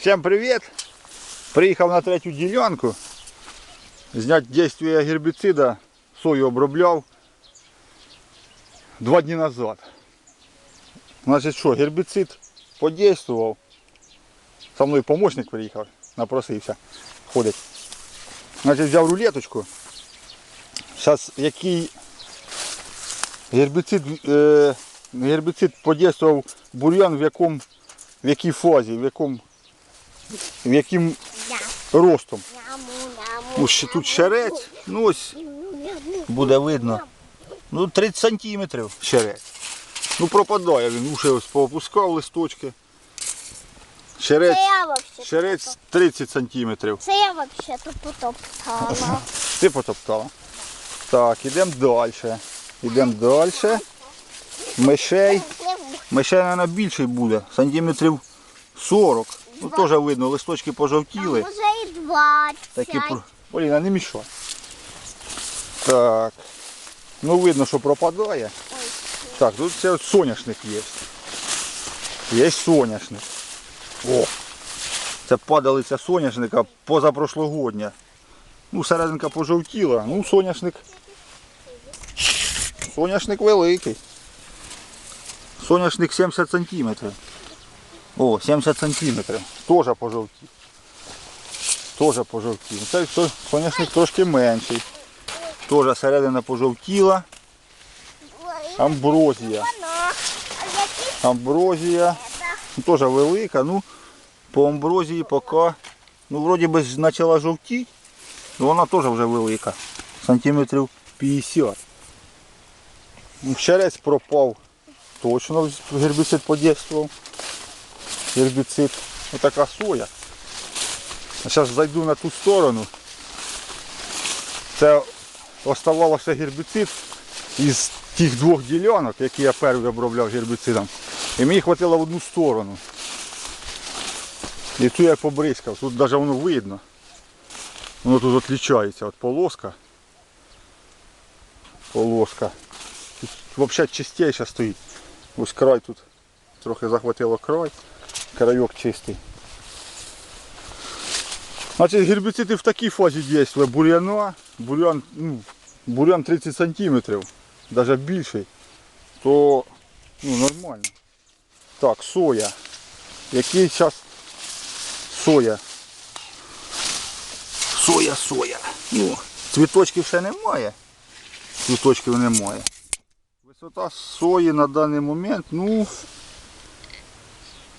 Всем привет! Приїхав на третю ділянку. Зняти дійство гербіцида. Сою обробляв два дні назад. Значить що, гербіцид подействував. Со мною помощник приїхав, напросився. Ходить. Значить, взяв рулеточку. Зараз який гербіцид, е, гербіцид подействував бур'ян в якому в якій фазі, в якому яким ростом. Ну, ще тут щерець, ну ось буде видно. Ну 30 сантиметрів щерець. Ну пропадає він, уші ось поопускав листочки. Вообще. щерець 30 сантиметрів. Це я вообще то потоптала. Ти потоптала. Так, ідемо далі. Ідемо далі. Мишей. Мишей, мабуть, більший буде. Сантиметрів 40. Ну теж видно, листочки пожовтіли. Може і 20. Такі. Поліна, не мішай. Так. Ну видно, що пропадає. Так, тут це соняшник є. Є соняшник. О! Це падалиця соняшника позапрошлогодня. Ну, серединка пожовтіла. Ну, соняшник. Соняшник великий. Соняшник 70 сантиметрів. О, 70 сантиметрів. Теж пожовтів. Теж пожовтів. Це все, соняшник трошки менший. Теж середина пожовтіла. Амброзія. Амброзія. Ну, Теж велика. Ну, по амброзії поки, ну, вроді би почала жовтіти, але вона теж вже велика. Сантиметрів 50. Ну, Щерець пропав. Точно гербіцид подействував. Гербіцид. Отака соя. А зараз зайду на ту сторону. Це оставалося гербіцид із тих двох ділянок, які я перший обробляв гербіцидом. І мені хватило в одну сторону. І цю я побризкав. Тут навіть воно видно. Воно тут відрізняється. От полоска. Полоска. Тут взагалі чистіше стоїть. Ось край тут трохи захватило край. Крайок чистий. Значить, гербіцид в такій фазі дійствує. Бур'яна, бур'ян, ну, бур'ян 30 сантиметрів, навіть більший, то ну, нормально. Так, соя. Який зараз соя? Соя, соя. Ну, цвіточків ще немає. Цвіточків немає. Висота сої на даний момент, ну,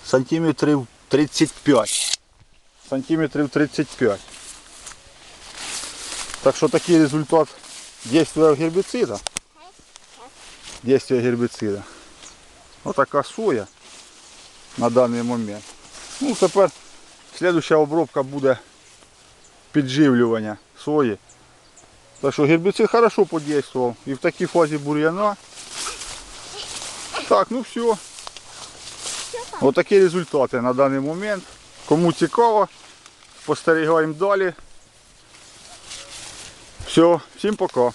сантиметрів 35 сантиметрів 35. Так що такий результат дійства гербіцида. Дійства гербіцида. Отака соя на даний момент. Ну тепер слідуща обробка буде підживлювання сої. Так що гербіцид хорошо подействував і в такій фазі бур'яна. Так, ну все. Отакі результати на даний момент. Кому цікаво, спостерігаємо далі. Все, всім пока.